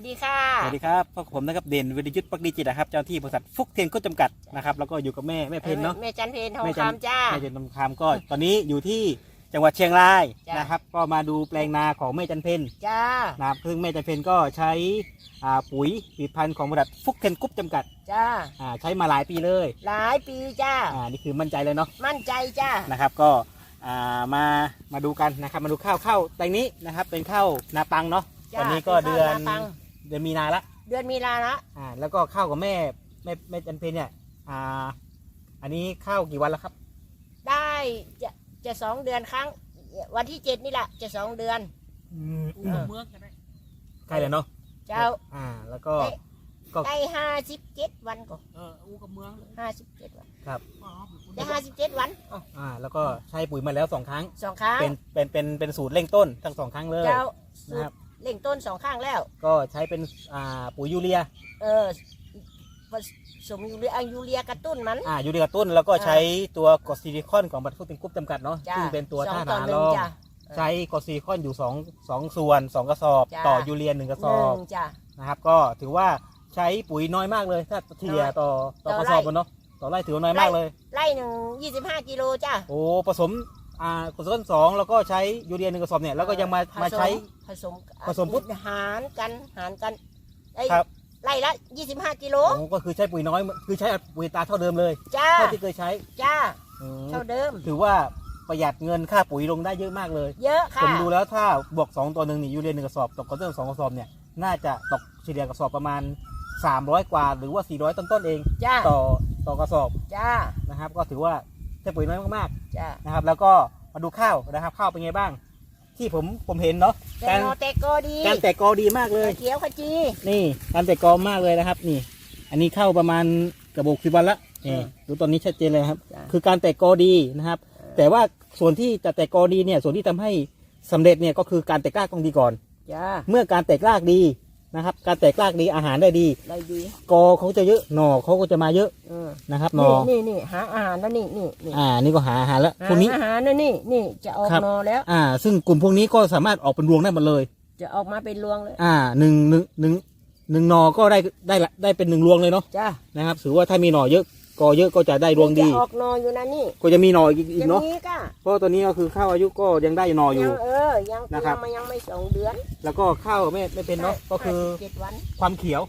วัสดีค่ะ สวัสดีครับพวกผมนะครับเด่นวิริยุทธ์ปักดีจิตนะครับเจ้าหน้าที่บริษัทฟุกเทียนก็จำกัดนะครับแล้วก็อยู่กับแม่แม่เพนเนาะแม่จันเพนทองแม่จันคำจ้าแม่เจนนำคำก็ตอนนี้อยู่ที่จังหวัดเชียงรายจ้ะนะครับ ก็มาดูแปลงนาของแม่จันเพนจ้านะครับซึ่งแม่จันเพนก็ใช้อ่าปุ๋ยผลิตภัณฑ์ของบริษัทฟุกเทียนกรุ๊ปจำกัดจ้าอ่าใช้มาหลายปีเลย หลายปีจ้าอ่านี่คือมั่นใจเลยเนาะมั่นใจจ้านะครับก็อ่ามามาดูกันนะครับมาดูข้าวข้าวแตงนี้นะครับเป็นข้าวนาปังเนาะจ้าตอนนี้ก็ป็เดือนข้าวนาปัง เดือนมีนาละเดือนมีนาละอ่าแล้วก็ข้าวกับแม่แม่แม่จันเพนเนี่ยอ่าอันนี้ข้าวกี่วันแล้วครับ ได้จะจะสองเดือนครั้ง วันที่เจ็ดนี่แหละจะสองเดือนอืมเออเมืองกันได้ใกล้แล้วเนาะเจ้าอ่า แล้วก็ได้ก็ได้ห้าสิบเจ็ดวันก็เอออูกับเมืองเลยห้าสิบเจ็ดวันครับอ๋อเป็นคนได้ห้าสิบเจ็ดวันอ่า แล้วก็ใช้ปุ๋ยมาแล้วสองครั้งสองครั้งเป็นเป็นเป็นเป็นสูตรเร่งต้นทั้งสองครั้งเลยเจ้าสูนะครับตร เล่งต้นสองข้างแล้ว ก็ใช้เป็นอ่าปุ๋ยยูเรียเออผสมยูเรียเอายูเรียกระตุ้นมัน อ่ายูเรียกระตุ้นแล้วก็ใช้ตัวกรดซิลิคอนของบัตรฟุตติงกรุ๊ปจำกัดเนาะจ้าซึ่งเป็นตัวสอท่างต่อหาหนึ่รงองจ้าใช้กรดซิลิคอนอยู่สองสองส่วนสองกระสอบ จ้าต่อยูเรียหนึ่งกระหสอบนึ่งจ้านะครับก็ถือว่าใช้ปุ๋ยน้อยมากเลยถ้าเฉลี่ยน้อยต่อต่อต่อกระสอบไร่ มันเนาะต่อไร่ถือว่าน้อยมากเลย ไร่หนึ่งยี่สิบห้ากิโลจ้าโอ้ผสม อ่ากรดซิลิคอนสองแล้วก็ใช้ยูเรียหนึ่งกระสอบเนี่ยแล้วก็ยังมามาใช้ ผสมผสมปุ๊บ หารกันหารกันไอ้ครับไร่ละยี่สิบห้ากิโลโอ้ก็คือใช้ปุ๋ยน้อยคือใช้ปุ๋ยตาเท่าเดิมเลยจ้าเท่าที่เคยใช้จ้าอืมเท่าเดิม ถือว่าประหยัดเงินค่าปุ๋ยลงได้เยอะมากเลย เยอะผค่ะมดูแล้วถ้าบวก2ตัวหนึ่งนี่ยูเรียหนึ่งกระสอบตกกระเตื้องสองกระสอบเนี่ยน่าจะตกเฉลี่ยกระสอบประมาณ 300 กว่าหรือว่า 400 ต้นๆเอง จ้าต่อต่อกระสอบจ้านะครับ ก็ถือว่า ใช้ปุ๋ยน้อยมากจ้าๆนะครับ แล้วก็มาดูข้าวนะครับ ข้าวเป็นไงบ้าง ที่ผมผมเห็นเนาะแตการงโมแตกโกดีการแตกกอดีมากเลย เขียวขจี นี่การแตกกอมากเลยนะครับ นี่ อันนี้เข้าประมาณกระบอกสิบวันละนี่อืมดูตอนนี้ชัดเจนเลยครับ จ้ะ คือการแตกกอดีนะครับ แต่ว่าส่วนที่จะแตกกอดีเนี่ยส่วนที่ทำให้สำเร็จเนี่ยก็คือการแตกรากต้องดีก่อน จ้าเมื่อการแตกรากดี นะครับ การแตกรากดีอาหารได้ดี ได้ดีกอเขาจะเยอะหน่อเขาก็จะมาเยอะเออนะครับหน่อนี่นี่นี่หาอาหารแล้วนี่นี่นี่อ่า นี่ก็หาอาหารแล้วหาพวกนี้อาหารแล้วนี่นี่จะออกครับนอแล้ว อ่า ซึ่งกลุ่มพวกนี้ก็สามารถออกเป็นรวงได้หมดเลย จะออกมาเป็นรวงเลย อ่าหนึ่งหนึ่งหนึ่งหนึ่งหน่อก็ได้ได้ละได้เป็นหนึ่งรวงเลยเนาะจ้านะครับถือว่าถ้ามีหน่อเยอะ กอเยอะก็จะได้รวงดี จะออกนออยู่นะนี่ก็จะมีหน่ออีกอีจะกเนาะมีก็เพราะตัวนี้ก็คือข้าวอายุก็ยังได้หน่ออยู่ ยังเออ ยังนะครับยังมายังไม่สองเดือนแล้วก็ข้าวไม่ไม่เป็นเนาะ ก็คือเจ็ดวันความเขียว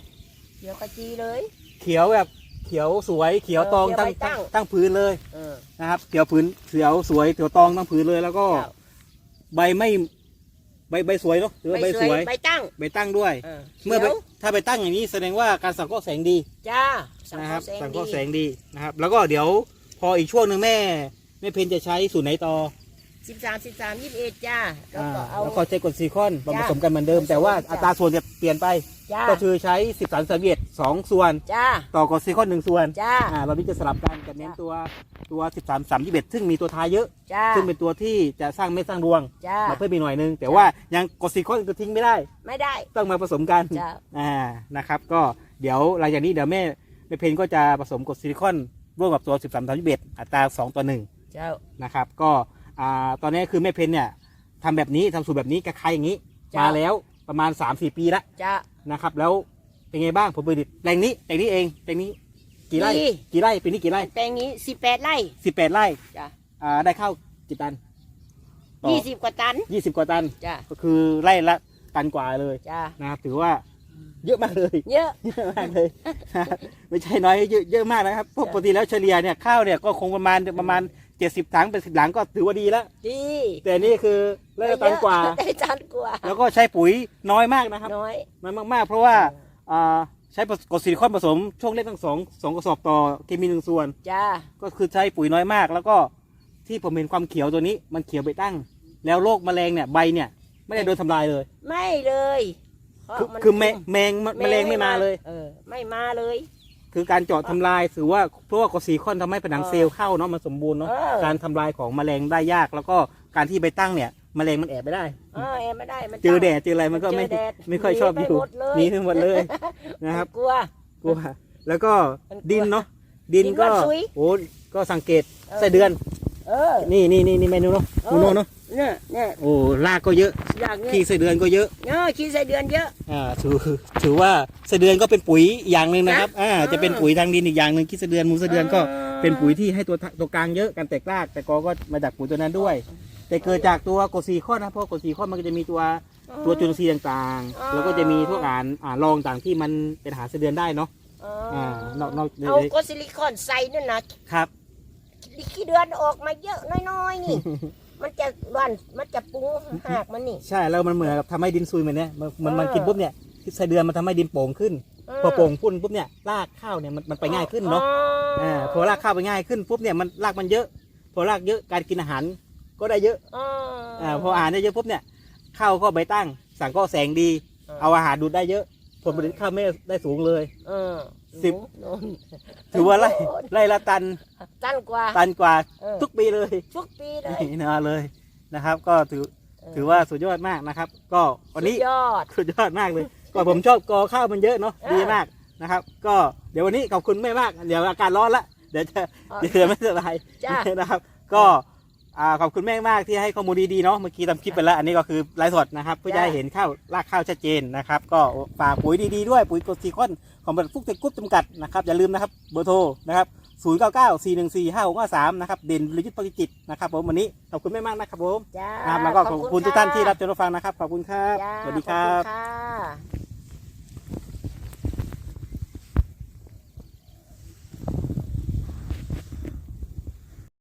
เขียวขจีเลย เขียวแบบเขียวสวยเขียวตองเออตั้งเขียวใบตั้ตั้ง งตั้งพื้นเลยเออ นะครับ เขียวพื้นเขียวสวยเขียวตองตั้งพื้นเลยแล้วก็เจ้าใบไม่ ใบใบสวยเนาะหรือว่าใบสวยใบตั้งใบตั้งด้วยเออเมื่อใบขียวถ้าใบตั้งอย่างนี้แสดงว่าการสังเคราะห์แสงดีจ้าสังนะเคครัราะบห์แสงสังเคดีราะห์แสงดีนะครับ แล้วก็เดี๋ยวพออีกช่วงหนึ่งแม่แม่เพนจะใช้สูตรไหนต่อสิบสามสิบสามยี่สิบเอ็ดจ้าแล้วอ่าก็เอาแล้วก็ใช้กรดซิลิคอนมาจ้ะผสมกันเหมือนเดิม แต่ว่าจ้ะอัตราส่วนจะเปลี่ยนไป จ้า ก็คือใช้ 13สามเวียดสองส่วน จ้า ต่อกรดซิลิคอนหนึ่งส่วนจ้า อ่าเรานี้จะสลับกันจะเน้นจ้ะตัวตัว 13 3 21 ซึ่งมีตัวท้ายเยอะ จ้า ซึ่งเป็นตัวที่จะสร้างเม็ดสร้างรวง จ้า มาเพิ่มอีกหน่อยนึง แต่ว่ายังกรดซิลิคอนก็ทิ้งไม่ได้ ไม่ได้ ต้องมาผสมกัน จ้า อ่า นะครับ ก็เดี๋ยวหลังจากนี้เดี๋ยวแม่แม่เพนก็จะผสมกรดซิลิคอนร่วมกับตัว 13 3 21 อัตรา 2 ต่อ 1 เจ้า นะครับ ก็อ่าตอนนี้คือแม่เพนเนี่ยทำแบบนี้ทำสูตรแบบนี้กับใครอย่างนี้ จ้ะ มาแล้ว ประมาณ3-4ปีแล้วจ้านะครับ แล้วเป็นไงบ้างผลผลิตแปลงนี้แปลงนี้เองแปลงนี้ กี่ไร่ ดี กี่ไร่ปีนี้กี่ไร่แปลงนี้สิบแปดไร่สิบแปดไร่จ้าอ่าได้ข้าวกี่ตันยี่สิบกว่าตันยี่สิบกว่าตัน จ้าก็คือไร่ละตันกว่าเลยจ้านะครับถือว่าเยอะมากเลย เยอะ เยอะมากเลย ไม่ใช่น้อยเยอะเยอะมากนะครับเพราะจ้ะ ปกติแล้วเฉลี่ยเนี่ยข้าวเนี่ยก็คงประมาณประมาณ เจ็ดสิบถังเป็นสิบหลังก็ถือว่าดีแล้ว ดีแต่นี่คือไร่ละตันกว่า ได้ตันกว่า แล้วก็ใช้ปุ๋ยน้อยมากนะครับ น้อยน้อยมากๆ เพราะว่าอ่าใช้กรดซิลิคอนผสมช่วงเล็กทั้งสองสองกระสอบต่อเคมีหนึ่งส่วน จ้า ก็คือใช้ปุ๋ยน้อยมาก แล้วก็ที่ผมเห็นความเขียวตัวนี้มันเขียวไปตั้ง แล้วโรคแมลงเนี่ยใบเนี่ย ไม่ได้โดนทำลายเลย ไม่เลยเพราะคือมันคือแมงแมงแมลงไม่มาเลย เออ ไม่มาเลย คือการเจาะทำลายถือว่าเพราะว่ากรดซีคอนทำให้ผนังเออเซลล์เข้าเนาะมันสมบูรณ์เนาะเออ การทำลายของแมลงได้ยาก แล้วก็การที่ไปตั้งเนี่ยแมลงมันแอบไปได้ เออเอ็มไม่ได้มัน เจอแดดเจออะไรมันก็ไม่เจอแดดไม่ค่อยชอบอยู่หนีไปหมดเลยหนีไปหมดเลยนะครับกลัว กลัวแล้วก็มันกลัวดินเนาะดินดินก็มันซุยโอ้ก็สังเกตเออ ไส้เดือน เออ นี่นี่นี่นี่เมนูเนาะเออเมนูเนาะ เนี่ยเนี่ยโอ้รากก็เยอะอย่างเงี้ยขี้ไส้เดือนก็เยอะเออขี้ไส้เดือนเยอะ อ่าถือถือว่าไส้เดือนก็เป็นปุ๋ยอย่างหนึ่งนะครับอ่าอ่าจะเป็นปุ๋ยทางดินอีกอย่างหนึ่งขี้ไส้เดือนมูลไส้เดือนก็อ่า เป็นปุ๋ยที่ให้ตัวตัวกลางเยอะการแตกราก แต่กอก็มาจากปุ๋ยตัวนั้นด้วย แต่เกิดจากตัวกรดซีข้อนะเพราะกรดซีข้อมันก็จะมีตัวตัวจุลินทรีย์ต่างอ๋อ ๆ แล้วก็จะมีพวกอ่านอ่ารองต่างที่มันเป็นอาหารไส้เดือนได้เนาะอ่านอกนอกเอาโกซิลิคอนใส่นั่นนะครับ ขี้เดือนออกมาเยอะน้อยๆนี่ มันจะร่อนมันจะปรุงหากมันนี่ ใช่แล้วมันเหมือนกับทำให้ดินซุยเหมือนเนี้ยมันมันมันเออ กินปุ๊บเนี่ยไส้เดือนมันทำให้ดินโป่งขึ้น พอโป่งพุ่นปุ๊บเนี่ยรากข้าวเนี่ยมันมันไปง่ายขึ้นเนาะอ่าพอรากข้าวไปง่ายขึ้นปุ๊บเนี่ยมันรากมันเยอะ พอรากเยอะการกินอาหารก็ได้เยอะอ๋ออ่าพออาหารได้เยอะปุ๊บเนี่ยข้าวก็ใบตั้ง สั่งก็แสงดี เอาอาหารดูดได้เยอะ ผลผลิตข้าวไม่ได้สูงเลยเออสิบโน่นถือว่าไร่ไร่ละตัน ตันกว่า ตันกว่าเออ ทุกปีเลยทุกปีเลยนี่นะเลยนะครับ ก็ถือถือว่าสุดยอดมากนะครับ ก็วันนี้สุดยอด สุดยอดมากเลย ก็ผมชอบกอข้าวมันเยอะเนาะเออ ดีมากนะครับ ก็เดี๋ยววันนี้ขอบคุณแม่มาก เดี๋ยวอากาศร้อนละเดี๋ยวจะอ๋อเดี๋ยวไม่สบายจ้ะ นะครับ ก็อ่าขอบคุณแม่มากที่ให้ข้อมูลดีๆเนาะเมื่อกี้ทำคลิปไปแล้ว อันนี้ก็คือไลฟ์สดนะครับ เพื่อจะให้เห็นข้าวรากข้าวชัดเจนนะครับ ก็ฝากปุ๋ยดีๆด้วยปุ๋ยกรดซีคอนของบริษัทฟุกเทคกรุ๊ปจำกัดนะครับอย่าลืมนะครับเบอร์โทรนะครับ 0 9 9 4 1 4 5 6 5 3นะครับเด่นวิรยุทธ์ปฏิจิตรนะครับผมวันนี้ขอบคุณแม่มากนะครับผมจ้านะครับแล้วก็ขอบคุณทุกท่านที่รับจ้ชมรับฟังนะครับขอบคุณครับจ้าสวัสดีครับขอณค่ะ